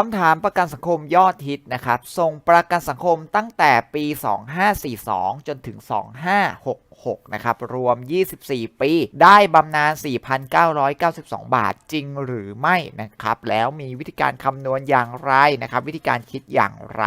คำถามประกันสังคมยอดฮิตนะครับส่งประกันสังคมตั้งแต่ปี 2542 จนถึง 256 2566นะครับ รวม 24 ปี ได้บำนาญ 4,992 บาทจริงหรือไม่นะครับ แล้วมีวิธีการคำนวณอย่างไรนะครับ วิธีการคิดอย่างไร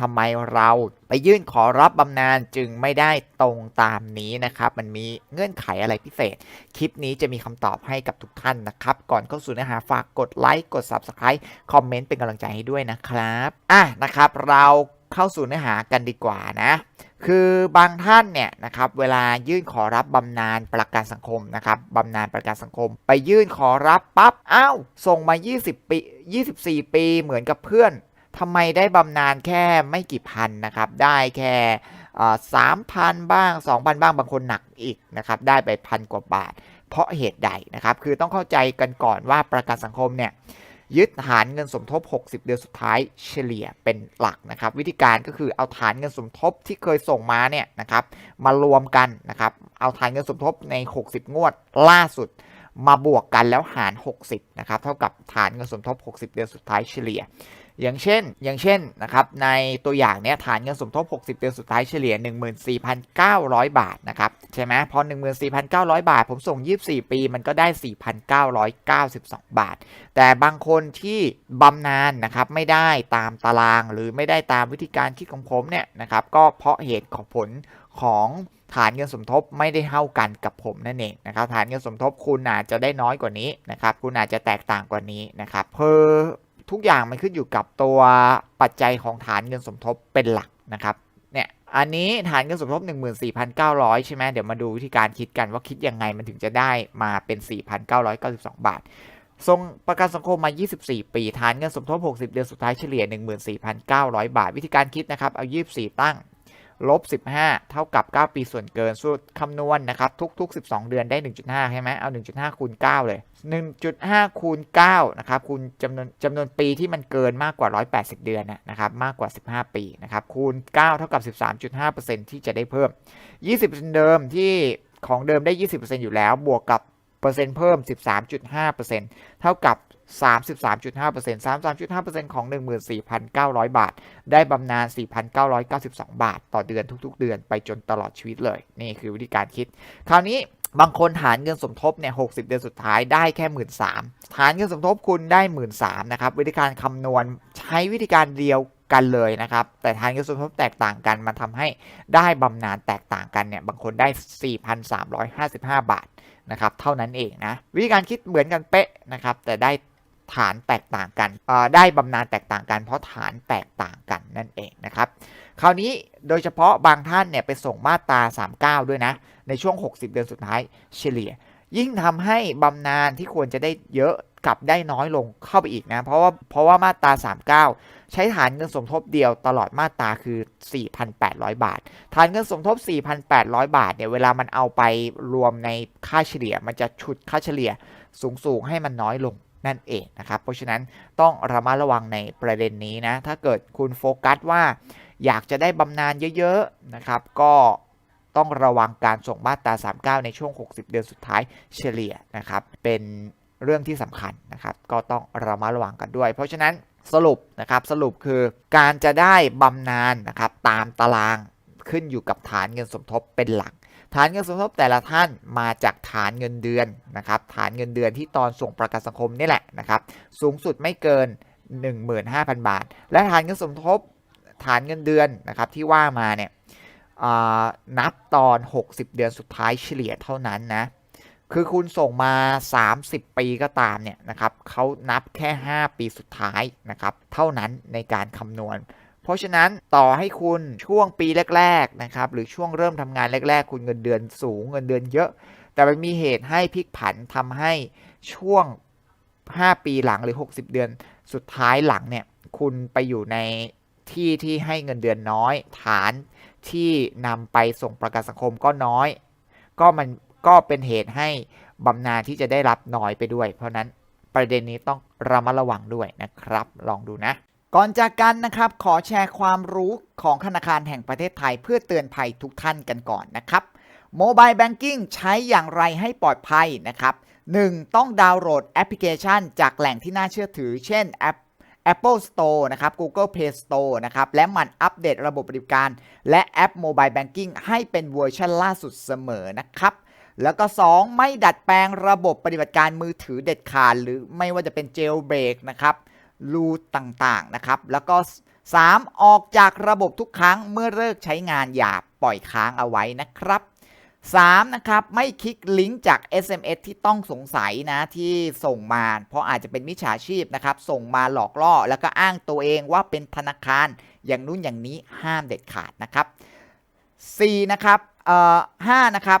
ทำไมเราไปยื่นขอรับบำนาญจึงไม่ได้ตรงตามนี้นะครับ มันมีเงื่อนไขอะไรพิเศษ คลิปนี้จะมีคำตอบให้กับทุกท่านนะครับ ก่อนเข้าสู่เนื้อหาฝากกดไลค์ กด Subscribe คอมเมนต์เป็นกำลังใจให้ด้วยนะครับ อะนะครับ เราเข้าสู่เนื้อหากันดีกว่านะ คือบางท่านเนี่ยนะครับเวลายื่นขอรับบำนาญประกันสังคมนะครับบำนาญประกันสังคม ไปยื่นขอรับปั๊บอ้าวส่งมา 20 ปี 24 ปีเหมือนกับเพื่อนทำไมได้บำนาญแค่ไม่กี่พันนะครับได้แค่สามพันบ้าง 2,000 บ้างบางคนหนักอีกนะครับได้ไปพันกว่าบาท เพราะเหตุใดนะครับคือต้องเข้าใจกันก่อนว่าประกันสังคมเนี่ย ยึดฐานเงินสมทบ 60 เดือนสุดท้ายเฉลี่ยเป็นหลักนะครับ วิธีการก็คือเอาฐานเงินสมทบที่เคยส่งมาเนี่ยนะครับมารวมกันนะครับ เอาฐานเงินสมทบใน 60 งวดล่าสุดมาบวกกันแล้วหาร 60 นะครับ เท่ากับฐานเงินสมทบ 60 เดือนสุดท้ายเฉลี่ย อย่างเช่น อย่างเช่นนะครับในตัวอย่างเนี้ยฐานเงินสมทบ 60 เดือนสุดท้ายเฉลี่ย 14,900 บาทนะครับใช่ไหมพอ 14,900 บาท ผมส่ง 24 ปีมันก็ได้ 4,992 บาท แต่บางคนที่บำนาญนะครับไม่ได้ตามตารางหรือไม่ได้ตามวิธีการคิดของผมเนี่ยนะครับก็เพราะเหตุของผลของฐานเงินสมทบไม่ได้เท่ากันกับผมนั่นเองนะครับฐานเงินสมทบคุณอาจจะได้น้อยกว่านี้นะครับคุณอาจจะแตกต่างกว่านี้นะครับเพอ ทุกอย่างมันขึ้นอยู่กับตัวปัจจัยของฐานเงินสมทบเป็นหลักนะครับเนี่ยอันนี้ฐานเงินสมทบ 14,900 ใช่ไหมเดี๋ยวมาดูวิธีการคิดกันว่าคิดยังไงมันถึงจะได้มาเป็น 4,992 บาททรงประกันสังคมมา 24 ปี ฐานเงินสมทบ 60 เดือนสุดท้ายเฉลี่ย 14,900 บาท วิธีการคิดนะครับ เอา 24 ตั้ง ลบ 15 เท่ากับ 9 ปีส่วนเกินสูตรคำนวณนะครับ ทุก ๆ 12 เดือนได้ 1.5 ใช่ไหมเอา 1.5 คูณ 9 เลย 1.5 คูณ 9 นะครับ คูณจำนวนจำนวนปีที่มันเกินมากกว่า 180 เดือนนะนะครับ มากกว่า 15 ปี นะครับ คูณ 9 เท่ากับ 13.5%ที่จะได้เพิ่ม 20%เดิมที่ของเดิมได้ 20%อยู่แล้ว บวกกับเปอร์เซ็นต์เพิ่ม 13.5%เท่ากับ 33.5% 33.5%ของ 14,900 บาท ได้บำนาญ 4,992 บาท ต่อเดือนทุกๆ เดือนไปจนตลอดชีวิตเลย นี่คือวิธีการคิด คราวนี้บางคนฐานเงินสมทบเนี่ย60เดือนสุดท้ายได้แค่13,000ฐานเงินสมทบคุณได้13,000นะครับ วิธีการคำนวณใช้วิธีการเดียวกันเลยนะครับ แต่ฐานเงินสมทบแตกต่างกันมันทำให้ได้บำนาญแตกต่างกันเนี่ยบางคนได้ 4,355 บาทนะครับเท่านั้นเองนะ วิธีการคิดเหมือนกันเป๊ะนะครับ แต่ได้ ฐานแตกต่างกันได้บำนาญแตกต่างกัน เพราะฐานแตกต่างกันนั่นเองนะครับ คราวนี้โดยเฉพาะบางท่านเนี่ยไปส่งมาตรา 39 ด้วยนะ ในช่วง 60 เดือนสุดท้ายเฉลี่ย ยิ่งทำให้บำนาญที่ควรจะได้เยอะกลับได้น้อยลงเข้าไปอีกนะ เพราะว่าเพราะว่ามาตรา 39 ใช้ฐานเงินสมทบเดียวตลอดมาตราคือ 4,800 บาท ฐานเงินสมทบ 4,800 บาทเนี่ยเวลามันเอาไปรวมในค่าเฉลี่ย มันจะชุดค่าเฉลี่ยสูงๆให้มันน้อยลง นั่นเองนะครับ เพราะฉะนั้นต้องระมัดระวังในประเด็นนี้นะ ถ้าเกิดคุณโฟกัสว่า อยากจะได้บำนาญเยอะๆนะครับ ก็ต้องระวังการส่งมาตรา 39 ในช่วง 60 เดือนสุดท้ายเฉลี่ยนะครับ เป็นเรื่องที่สำคัญนะครับ ก็ต้องระมัดระวังกันด้วย เพราะฉะนั้นสรุปนะครับสรุปคือการจะได้บำนาญนะครับตามตารางขึ้นอยู่กับฐานเงินสมทบเป็นหลัก ฐานเงินสมทบแต่ละท่านมาจากฐานเงินเดือนนะครับฐานเงินเดือนที่ตอนส่งประกันสังคมนี่แหละนะครับสูงสุดไม่เกิน 15,000 บาท และฐานเงินสมทบฐานเงินเดือนนะครับที่ว่ามาเนี่ยนับตอน 60 เดือนสุดท้ายเฉลี่ยเท่านั้นนะคือคุณส่งมา 30 ปีก็ตามเนี่ยนะครับเขานับแค่ 5 ปีสุดท้ายนะครับ เท่านั้นในการคำนวณ เพราะฉะนั้นต่อให้คุณช่วงปีแรกๆนะครับหรือช่วงเริ่มทำงานแรก ๆ คุณเงินเดือนสูงเงินเดือนเยอะ แต่มันมีเหตุให้พลิกผันทำให้ช่วง 5 ปีหลังหรือ 60 เดือนสุดท้ายหลังเนี่ยคุณไปอยู่ในที่ที่ให้เงินเดือนน้อย ฐานที่นำไปส่งประกันสังคมก็น้อย ก็มันก็เป็นเหตุให้บำนาญที่จะได้รับน้อยไปด้วย เพราะนั้นประเด็นนี้ต้องระมัดระวังด้วยนะครับ ลองดูนะ ก่อนจากกันนะครับ ขอแชร์ความรู้ของธนาคารแห่งประเทศไทย เพื่อเตือนภัยทุกท่านกันก่อนนะครับโมบายแบงกิ้งใช้อย่างไรให้ปลอดภัยนะครับ 1. ต้องดาวน์โหลดแอปพลิเคชัน จากแหล่งที่น่าเชื่อถือ เช่นแอป Apple Store นะครับ Google Play Store นะครับ และมันอัปเดตระบบบริการ และแอป Mobile Banking ให้เป็นเวอร์ชันล่าสุดเสมอนะครับ แล้วก็ 2 ไม่ดัดแปลงระบบปฏิบัติการมือถือเด็ดขาด หรือไม่ว่าจะเป็น jailbreak นะครับ รูต่างๆนะครับ แล้วก็ 3 ออกจากระบบทุกครั้งเมื่อเลิกใช้งานอย่าปล่อยค้างเอาไว้นะครับ 3. นะครับ ไม่คลิกลิงก์จาก SMS ที่ต้องสงสัยนะที่ส่งมา เพราะอาจจะเป็นมิจฉาชีพนะครับ ส่งมาหลอกล่อ แล้วก็อ้างตัวเองว่าเป็นธนาคาร อย่างนู้นอย่างนี้ห้ามเด็ดขาดนะครับ 4. นะครับเอ่อ5นะครับ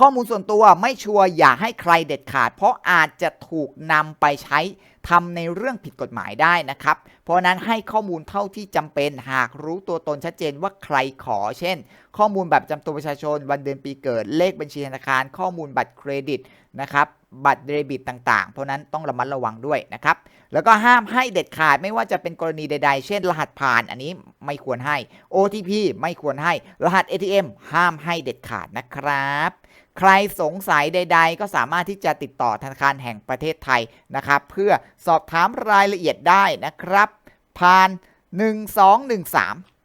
ข้อมูลส่วนตัวไม่ชัวร์อย่าให้ใครเด็ดขาด เพราะอาจจะถูกนำไปใช้ทำในเรื่องผิดกฎหมายได้นะครับเพราะนั้นให้ข้อมูลเท่าที่จำเป็นหากรู้ตัวตนชัดเจนว่าใครขอ เช่น ข้อมูลแบบประจำตัวประชาชน วันเดือนปีเกิดเลขบัญชีธนาคาร ข้อมูลบัตรเครดิตนะครับบัตรเดบิตต่างๆ เพราะนั้นต้องระมัดระวังด้วยนะครับ แล้วก็ห้ามให้เด็ดขาดไม่ว่าจะเป็นกรณีใด ๆ เช่น รหัสผ่านอันนี้ไม่ควรให้ OTP ไม่ควรให้ รหัส ATM ห้ามให้เด็ดขาดนะครับ ใครสงสัยใด ๆ ก็สามารถที่จะติดต่อธนาคารแห่งประเทศไทยนะครับ เพื่อสอบถามรายละเอียดได้นะครับ ผ่าน 1213